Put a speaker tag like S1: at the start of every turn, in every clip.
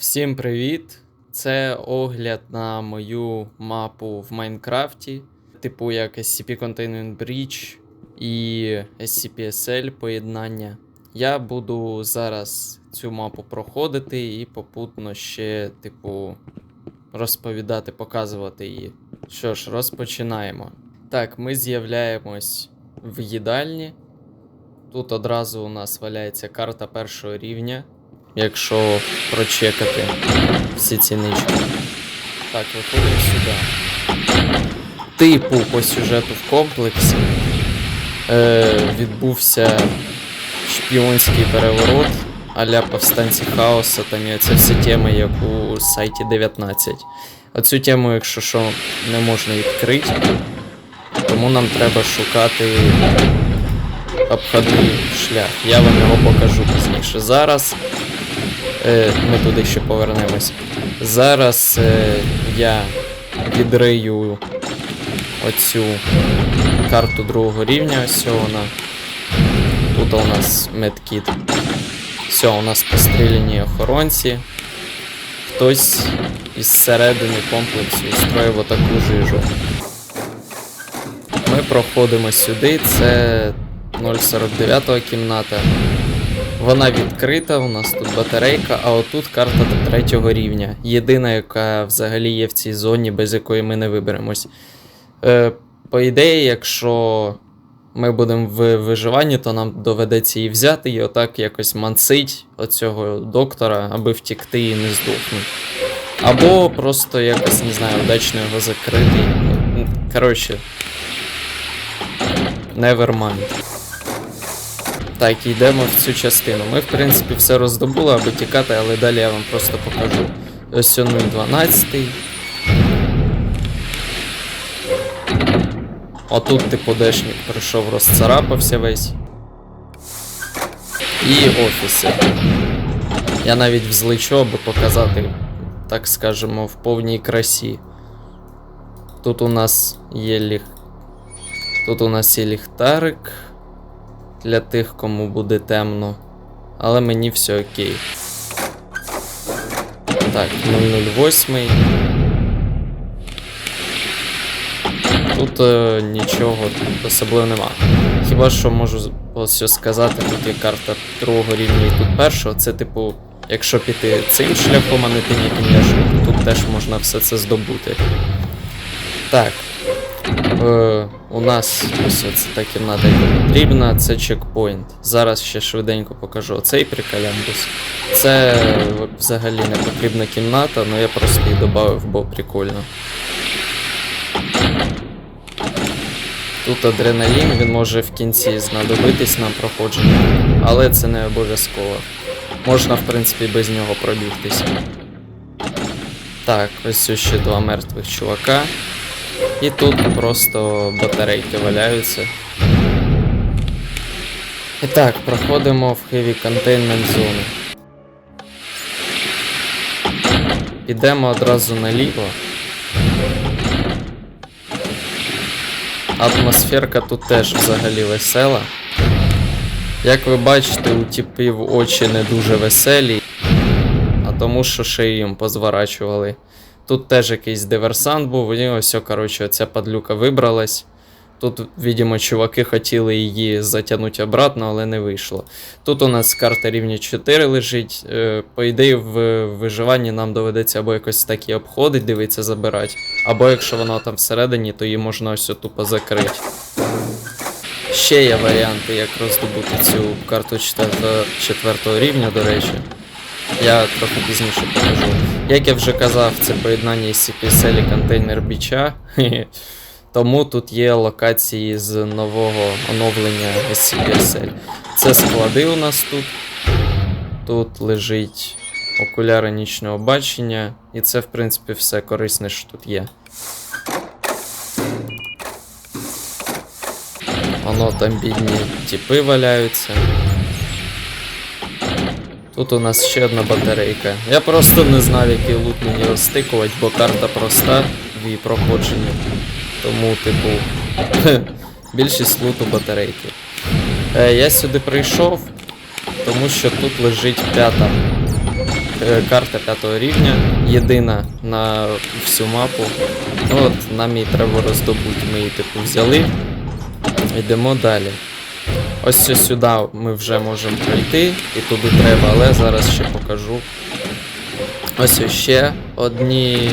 S1: Всім привіт! Це огляд на мою мапу в Майнкрафті, типу як SCP Containment Breach і SCP-SL поєднання. Я буду зараз цю мапу проходити і попутно ще, типу, розповідати, показувати її. Що ж, розпочинаємо. Так, ми з'являємось в їдальні. Тут одразу у нас валяється карта першого рівня, якщо прочекати всі ці нички. Так, виходимо сюди. Типу по сюжету в комплексі е, відбувся шпіонський переворот а-ля повстанці хаоса, там і оця вся тема, як у сайті 19. Оцю тему, якщо що, не можна відкрити, тому нам треба шукати обходний шлях. Я вам його покажу пізніше. Зараз ми туди ще повернемось. Зараз е, я відрию оцю карту другого рівня. Ось вона. Тут у нас медкіт. Все, у нас постріляні охоронці. Хтось із середини комплексу устроїв отаку жижу. Ми проходимо сюди, це 049 кімната. Вона відкрита, у нас тут батарейка, а отут карта до третього рівня. Єдина, яка взагалі є в цій зоні, без якої ми не виберемось. Е, по ідеї, якщо ми будемо в виживанні, то нам доведеться її взяти і отак якось мансить оцього доктора, аби втікти і не здохнути. Або просто якось, не знаю, удачно його закрити. Коротше. Nevermind. Так, йдемо в цю частину. Ми, в принципі, все роздобули, аби тікати, але далі я вам просто покажу. Ось он 012. Отут типу дешник прийшов, розцарапався весь. І офіси. Я навіть взлечу, аби показати, так скажемо, в повній красі. Тут у нас є ліх... Тут у нас є ліхтарик для тих, кому буде темно. Але мені все окей. Так, 008. Тут е, нічого особливо нема. Хіба що можу ось сказати, тут є карта другого рівня і тут першого. Це типу, якщо піти цим шляхом, а не тим, яким я тут теж можна все це здобути. Так. Е, у нас ось це та кімната, яка потрібна, це чекпоінт. Зараз ще швиденько покажу оцей приколямбус. Це взагалі не потрібна кімната, але я просто її додав, бо прикольно. Тут адреналін, він може в кінці знадобитись на проходження, але це не обов'язково. Можна, в принципі, без нього пробігтися. Так, ось ще два мертвих чувака. І тут просто батарейки валяються. І так, проходимо в Heavy Containment зону. Підемо одразу наліво. Атмосферка тут теж взагалі весела. Як ви бачите, у типів очі не дуже веселі, а тому що шиї їм позворачували. Тут теж якийсь диверсант був, і ось, коротше, ця падлюка вибралась. Тут, видимо, чуваки хотіли її затягнути обратно, але не вийшло. Тут у нас карта рівня 4 лежить. Е, По ідеї, в виживанні нам доведеться або якось так її обходить, дивитися, забирати. Або якщо вона там всередині, то її можна ось тупо закрити. Ще є варіанти, як роздобути цю карту 4 рівня, до речі. Я трохи пізніше покажу. Як я вже казав, це поєднання SCP-SL і контейнер біча. Тому тут є локації з нового оновлення SCP-SL. Це склади у нас тут. Тут лежить окуляри нічного бачення. І це, в принципі, все корисне, що тут є. Воно там бідні тіпи валяються. Тут у нас ще одна батарейка. Я просто не знав, який лут мені розстикувати, бо карта проста в її проходженні. Тому, типу, більшість луту батарейки. Е, я сюди прийшов, тому що тут лежить п'ята е, карта п'ятого рівня, єдина на всю мапу. Ну от нам її треба роздобути. Ми її типу взяли. Йдемо далі. Ось сюди ми вже можемо пройти, і туди треба, але зараз ще покажу. Ось ще одні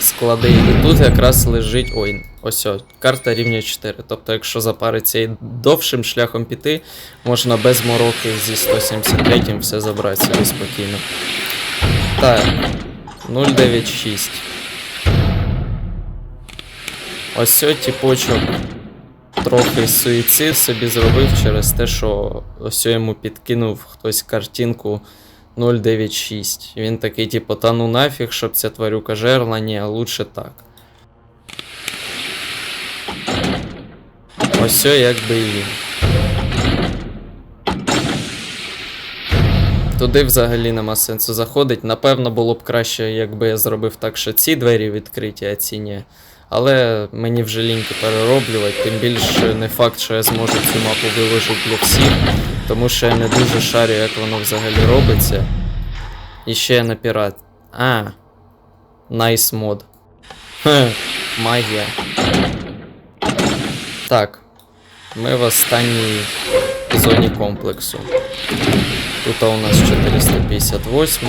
S1: склади. І тут якраз лежить. Ой, ось ось, карта рівня 4. Тобто, якщо запариться і довшим шляхом піти, можна без мороки зі 173 все забрати собі спокійно. Так, 096. Ось ось тіпочок трохи суїцид собі зробив через те, що ось йому підкинув хтось картинку 096. Він такий, типу, та ну нафіг, щоб ця тварюка жерла, ні, а лучше так. Ось якби і він. Туди взагалі нема сенсу заходить. Напевно, було б краще, якби я зробив так, що ці двері відкриті, а ці ні. Але мені вже ліньки перероблювати, тим більше не факт, що я зможу цю мапу виложити для всіх, тому що я не дуже шарю, як воно взагалі робиться. І ще я на пірат. А. Найс мод. Хе, магія. Так. Ми в останній зоні комплексу. Тут у нас 458.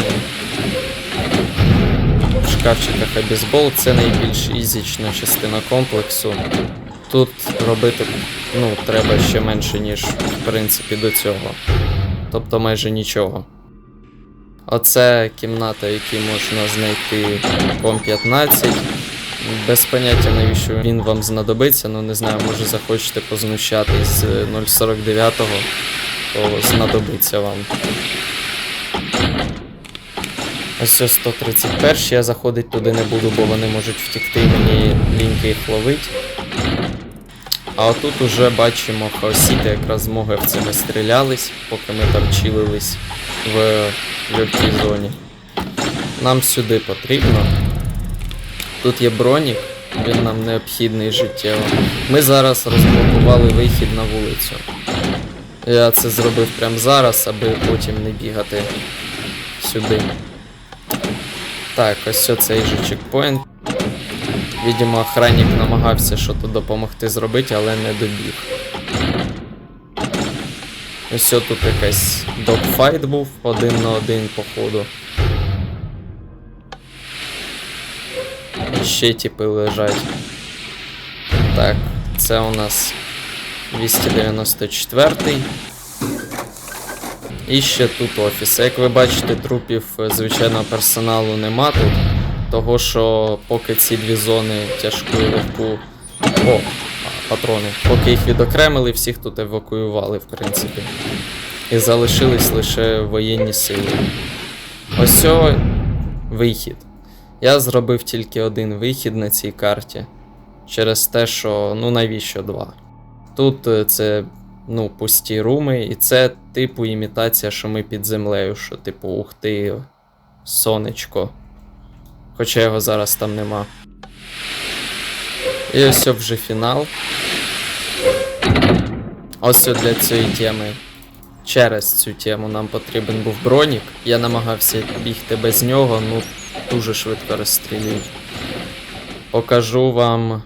S1: Шкафчиках обізбол це найбільш ізічна частина комплексу. Тут робити ну, треба ще менше, ніж в принципі до цього. Тобто майже нічого. Оце кімната, в якій можна знайти ком 15. Без поняття, навіщо він вам знадобиться, ну не знаю, може захочете познущатись з 049-го, то знадобиться вам. Ось це 131 я заходити туди не буду, бо вони можуть втекти, мені ліньки їх ловить. А отут уже бачимо хаосіти якраз з могевцями стрілялись, поки ми там чилились в легкій зоні. Нам сюди потрібно. Тут є бронік, він нам необхідний життєво. Ми зараз розблокували вихід на вулицю. Я це зробив прямо зараз, аби потім не бігати сюди. Так, ось оцей же чекпоінт. Відомо, охранник намагався щось допомогти зробити, але не добіг. Ось тут якийсь догфайт був один на один, походу. Ще типи лежать. Так, це у нас 294. І ще тут офіс. Як ви бачите, трупів е, звичайного персоналу нема тут. Того що поки ці дві зони тяжку легку. О, патрони. Поки їх відокремили, всіх тут евакуювали, в принципі. І залишились лише воєнні сили. Ось о, вихід. Я зробив тільки один вихід на цій карті. Через те, що ну навіщо два? Тут е, це ну, пусті руми, і це типу імітація, що ми під землею, що типу, ух ти, сонечко. Хоча його зараз там нема. І ось вже фінал. Ось для цієї теми. Через цю тему нам потрібен був бронік. Я намагався бігти без нього, ну дуже швидко розстрілюють. Покажу вам.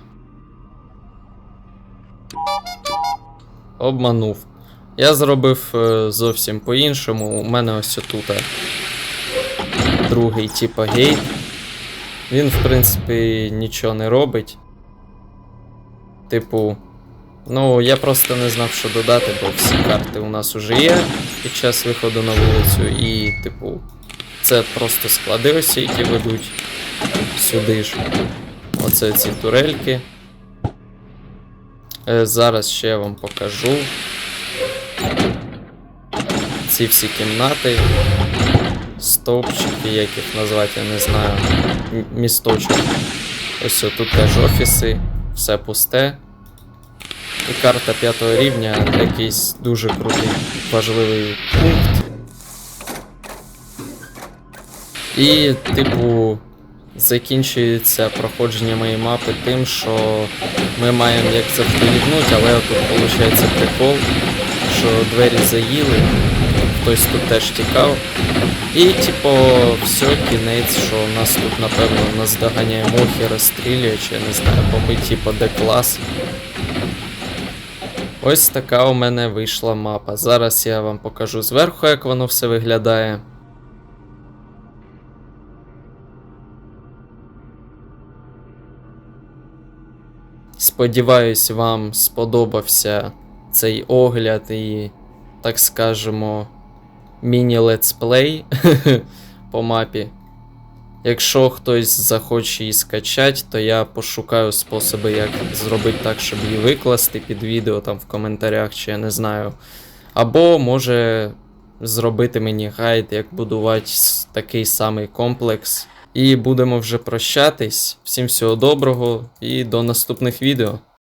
S1: Обманув. Я зробив е, зовсім по-іншому. У мене ось тут другий типа гейт. Він, в принципі, нічого не робить. Типу, ну, я просто не знав, що додати, бо всі карти у нас уже є під час виходу на вулицю. І, типу, це просто склади ось, які ведуть сюди ж. Оце ці турельки. Е, Зараз ще я вам покажу. Ці всі кімнати. Стовпчики, як їх назвати, я не знаю. М- Місточок. Ось тут теж офіси, все пусте. І карта п'ятого рівня, якийсь дуже крутий важливий пункт. І, типу, закінчується проходження моєї мапи тим, що ми маємо як завжди лігнути, але тут виходить прикол, що двері заїли, хтось тут теж тікав. І, типу, все, кінець, що нас тут, напевно, нас доганяє розстрілює, чи я не знаю, бо ми, типу, де клас. Ось така у мене вийшла мапа. Зараз я вам покажу зверху, як воно все виглядає. Сподіваюсь, вам сподобався цей огляд і, так скажемо, міні-летсплей по мапі. Якщо хтось захоче її скачати, то я пошукаю способи, як зробити так, щоб її викласти під відео там в коментарях, чи я не знаю. Або може зробити мені гайд, як будувати такий самий комплекс. І будемо вже прощатись. Всім всього доброго і до наступних відео.